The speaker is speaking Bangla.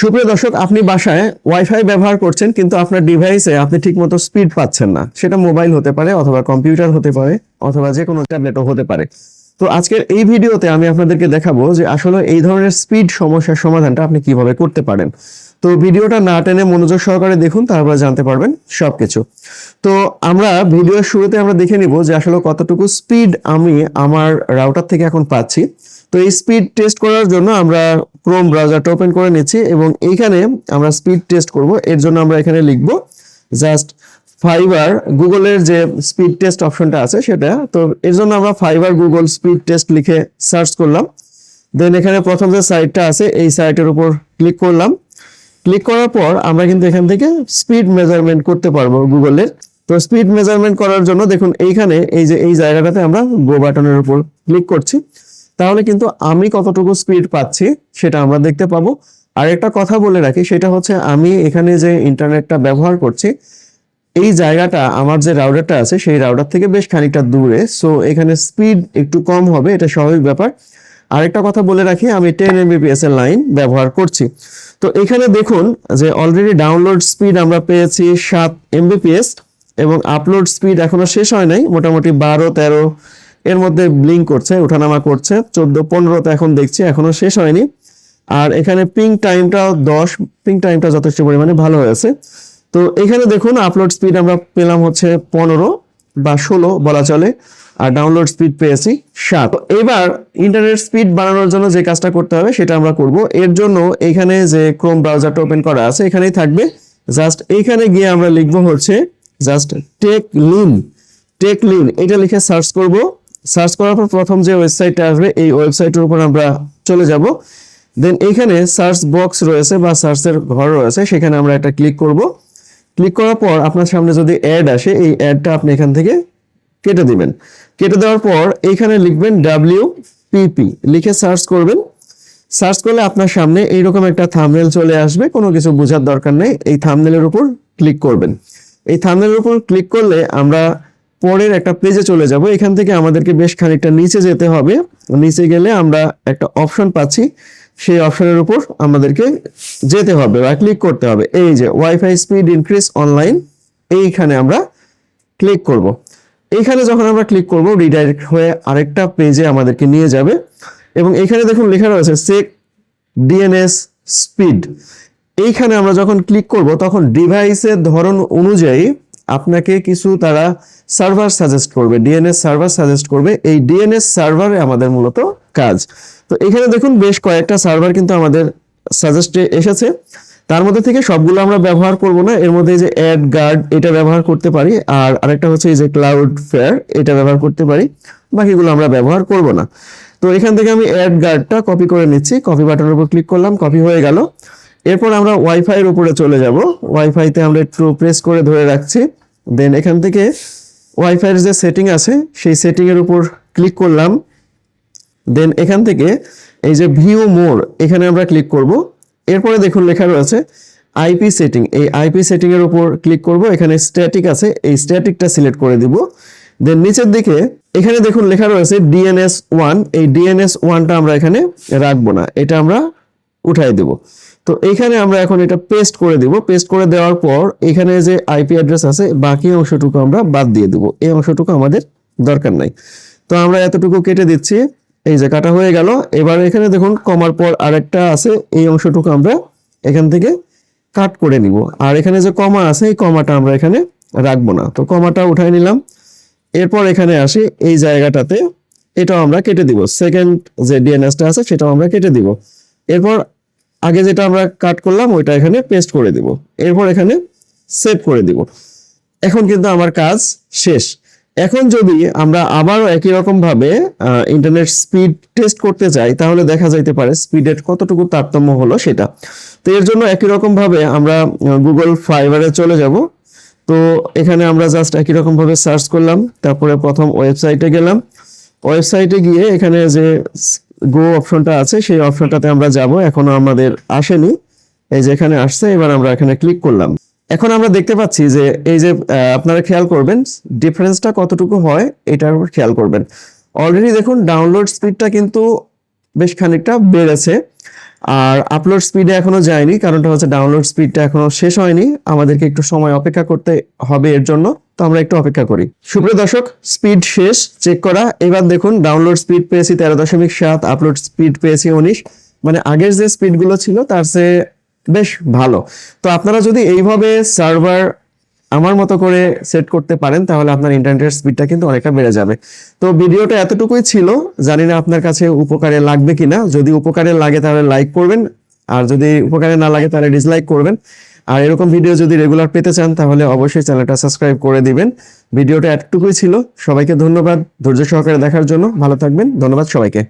সুপ্রিয় দর্শক, আপনি বাসায় ওয়াইফাই ব্যবহার করছেন, কিন্তু আপনার ডিভাইসে আপনি ঠিকমতো স্পিড পাচ্ছেন না। সেটা মোবাইল হতে পারে অথবা কম্পিউটার হতে পারে অথবা যে কোনো ট্যাবলেটও হতে পারে। তো আজকের এই ভিডিওতে আমি আপনাদেরকে দেখাবো যে আসলে এই ধরনের স্পিড সমস্যার সমাধানটা আপনি কীভাবে করতে পারেন। তো ভিডিওটা না টেনে মনোযোগ সহকারে দেখুন, তারপরে জানতে পারবেন সবকিছু। তো আমরা ভিডিওর শুরুতে আমরা দেখে নিব যে আসলে কতটুকু স্পিড আমি আমার রাউটার থেকে এখন পাচ্ছি। তো এই স্পিড টেস্ট করার জন্য আমরা ক্রোম ব্রাউজারটা ওপেন করে নিচ্ছি এবং এইখানে আমরা স্পিড টেস্ট করব। এর জন্য আমরা এখানে লিখব জাস্ট ফাইবার গুগলের যে স্পিড টেস্ট অপশনটা আছে সেটা। তো এর জন্য আমরা ফাইবার গুগল স্পিড টেস্ট লিখে সার্চ করলাম। দেন এখানে প্রথম যে সাইটটা আছে, এই সাইটের উপর ক্লিক করলাম। ক্লিক করার পর আমরা কিন্তু এখান থেকে স্পিড মেজারমেন্ট করতে পারব গুগলের তো স্পিড মেজারমেন্ট করার জন্য দেখুন, এইখানে এই যে, এই জায়গাটাতে আমরা গো বাটনের উপর ক্লিক করছি। তাহলে কিন্তু আমি কতটুকু স্পিড পাচ্ছি সেটা আমরা দেখতে পাবো। আর একটা কথা বলে রাখি, সেটা হচ্ছে আমি এখানে যে ইন্টারনেটটা ব্যবহার করছি, এই জায়গাটা, আমার যে রাউডারটা আছে, সেই রাউডার থেকে বেশ খানিকটা দূরে। সো এখানে স্পিড একটু কম হবে, এটা স্বাভাবিক ব্যাপার। আরেকটা কথা বলে রাখি, আমি টেন এমবিপিএস এর লাইন ব্যবহার করছি। তো এখানে দেখুন যে অলরেডি ডাউনলোড স্পিড আমরা পেয়েছি সাত এমবিপিএস এবং আপলোড স্পিড এখনও শেষ হয় নাই, মোটামুটি বারো তেরো এর মধ্যে ব্লিঙ্ক করছে, ওঠানামা করছে। চোদ্দ পনেরোতে এখন দেখছি, এখনও শেষ হয়নি। আর এখানে পিং টাইমটা দশ পিং টাইমটা যথেষ্ট পরিমাণে ভালো হয়েছে তো এখানে দেখুন আপলোড স্পিড আমরা পেলাম হচ্ছে পনেরো বা ষোলো বলা চলে, আর ডাউনলোড স্পিড পেয়েছি সাত। এবার ইন্টারনেট স্পিড বাড়ানোর জন্য যে কাজটা করতে হবে, সেটা আমরা করব। এর জন্য এখানে যে ক্রোম ব্রাউজারটা ওপেন করা আছে, এখানেই থাকবে। জাস্ট এইখানে গিয়ে আমরা লিখব হচ্ছে just tech lean tech lean এটা লিখে সার্চ করব। সার্চ করার পর প্রথম যে ওয়েবসাইটটা আসবে, এই ওয়েবসাইটের উপর আমরা চলে যাব। দেন এইখানে সার্চ বক্স রয়েছে বা সার্চের ঘর রয়েছে, সেখানে আমরা একটা ক্লিক করব। ক্লিক করার পর আপনার সামনে যদি অ্যাড আসে, এই অ্যাডটা আপনি এখান থেকে কেটে দিবেন। কেটে দেওয়ার পর এইখানে লিখবেন ডাব্লিউ পিপি লিখে সার্চ করবেন। সার্চ করলে আপনার সামনে এইরকম একটা থামনেল চলে আসবে, কোনো কিছু বোঝার দরকার নেই। এই থামনেলের উপর ক্লিক করবেন। এই থামনেলের উপর ক্লিক করলে আমরা পরের একটা পেজে চলে যাব। এখান থেকে আমাদেরকে বেশ খানিকটা নিচে যেতে হবে। নিচে গেলে আমরা একটা অপশন পাচ্ছি। সেই অপশনের উপর আমাদেরকে যেতে হবে বা ক্লিক করতে হবে। এই যে ওয়াইফাই স্পিড ইনক্রিজ অনলাইন এইখানে আমরা ক্লিক করব। এইখানে যখন আমরা ক্লিক করব রিডাইরেক্ট হয়ে আরেকটা পেজে আমাদেরকে নিয়ে যাবে। এবং এখানে দেখুন লেখা রয়েছে চেক ডিএনএস স্পিড এইখানে আমরা যখন ক্লিক করব, তখন ডিভাইসের ধরন অনুযায়ী আপনাকে কিছু তারা সার্ভার সাজেস্ট করবে ডিএনএস সার্ভার সাজেস্ট করবে, এই ডিএনএস সার্ভারে আমাদের মূলত কাজ। তো এখানে দেখুন বেশ কয়েকটা সার্ভার কিন্তু আমাদের সাজেস্টে এসেছে। তার মধ্যে থেকে সবগুলো আমরা ব্যবহার করব না, এর মধ্যে যে অ্যাড গার্ড এটা ব্যবহার করতে পারি, আর আরেকটা হচ্ছে এই যে ক্লাউড ফেয়ার এটা ব্যবহার করতে পারি, বাকিগুলো আমরা ব্যবহার করব না। তো এখান থেকে আমি অ্যাড গার্ডটা কপি করে নিচ্ছি কপি বাটনের উপর ক্লিক করলাম কপি হয়ে গেল। এরপর আমরা ওয়াইফাইয়ের উপরে চলে যাব। ওয়াইফাইতে আমরা একটু প্রেস করে ধরে রাখছি। দেন এখান থেকে ওয়াইফাইয়ের যে সেটিং আছে, সেই সেটিংয়ের উপর ক্লিক করলাম। দেন এখান থেকে এই যে ভিউ মোর এখানে আমরা ক্লিক করব। এরপরে দেখুন লেখা রয়েছে আইপি সেটিং এই আইপি সেটিং এর উপর ক্লিক করব। এখানে স্ট্যাটিক আছে। এই স্ট্যাটিকটা সিলেক্ট করে দিব। দেন নিচের দিকে এখানে দেখুন লেখা রয়েছে ডিএনএস ওয়ান এই ডিএনএস ওয়ানটা আমরা এখানে রাখব না। এটা আমরা উঠাই দেব। তো এখানে আমরা এখন এটা পেস্ট করে দিব। পেস্ট করে দেওয়ার পর এখানে যে আইপি অ্যাড্রেস আছে, বাকি অংশটুকু আমরা বাদ দিয়ে দেব। এই অংশটুকু আমাদের দরকার নাই। তো আমরা এতটুকু কেটে দিচ্ছি। এই যে কাটা হয়ে গেল। এবার এখানে দেখুন কমার পর আরেকটা আছে। এই অংশটুকু আমরা এখান থেকে কাট করে নিব। আর এখানে যে কমা আছে, এই কমাটা আমরা এখানে রাখব না। তো কমাটা উঠাই নিলাম। এরপর এখানে আসি, এই জায়গাটাতে এটাও আমরা কেটে দিব। সেকেন্ড যে ডিএনএসটা আছে, সেটাও আমরা কেটে দিব। এরপর আগে যেটা আমরা কাট করলাম, ওইটা এখানে পেস্ট করে দিব। এরপর এখানে সেভ করে দিব। এখন কিন্তু আমার কাজ শেষ। এখন যদি আমরা আবারও একই রকম ভাবে ইন্টারনেট স্পিড টেস্ট করতে চাই তাহলে দেখা যাইতে পারে স্পিডের কতটুকু তারতম্য হলো সেটা। তো এর জন্য একই রকম ভাবে আমরা গুগল ফাইবারে চলে যাব। তো এখানে আমরা জাস্ট একই রকম ভাবে সার্চ করলাম। তারপরে প্রথম ওয়েবসাইটে গেলাম। ওয়েবসাইটে গিয়ে এখানে যে গো অপশনটা আছে, সেই অপশনটাতে আমরা যাব। এখনও আমাদের আসেনি। এই যে এখানে আসছে, এবার আমরা এখানে ক্লিক করলাম। এখন আমরা দেখতে পাচ্ছি যে, এই যে আপনারা খেয়াল করবেন ডিফারেন্সটা কতটুকু হয়, এটার উপর খেয়াল করবেন। অলরেডি দেখুন ডাউনলোড স্পিডটা কিন্তু বেশ খানিকটা বেড়েছে। আর আপলোড স্পিডে এখনও যায়নি, কারণটা হচ্ছে ডাউনলোড স্পিডটা এখনও শেষ হয়নি। আমাদেরকে একটু সময় অপেক্ষা করতে হবে এর জন্য, তো আমরা একটু অপেক্ষা করি। সুপ্রিয় দর্শক স্পিড শেষ চেক করা। এবার দেখুন ডাউনলোড স্পিড পেয়েছি তেরো দশমিক সাত আপলোড স্পিড পেয়েছি উনিশ। মানে আগের যে স্পিডগুলো ছিল, তার চেয়ে বেশ ভালো। তো আপনারা যদি এইভাবে সার্ভার আমার মতো করে সেট করতে পারেন, তাহলে আপনার ইন্টারনেটের স্পিডটা কিন্তু অনেকটা বেড়ে যাবে। তো ভিডিওটা এতটুকুই ছিল, জানি না আপনার কাছে উপকারে লাগবে কিনা। যদি উপকারে লাগে তাহলে লাইক করবেন, আর যদি উপকারে না লাগে তাহলে ডিসলাইক করবেন। আর এরকম ভিডিও যদি রেগুলার পেতে চান, তাহলে অবশ্যই চ্যানেলটা সাবস্ক্রাইব করে দিবেন। ভিডিওটা এতটুকুই ছিল, সবাইকে ধন্যবাদ ধৈর্য সহকারে দেখার জন্য। ভালো থাকবেন, ধন্যবাদ সবাইকে।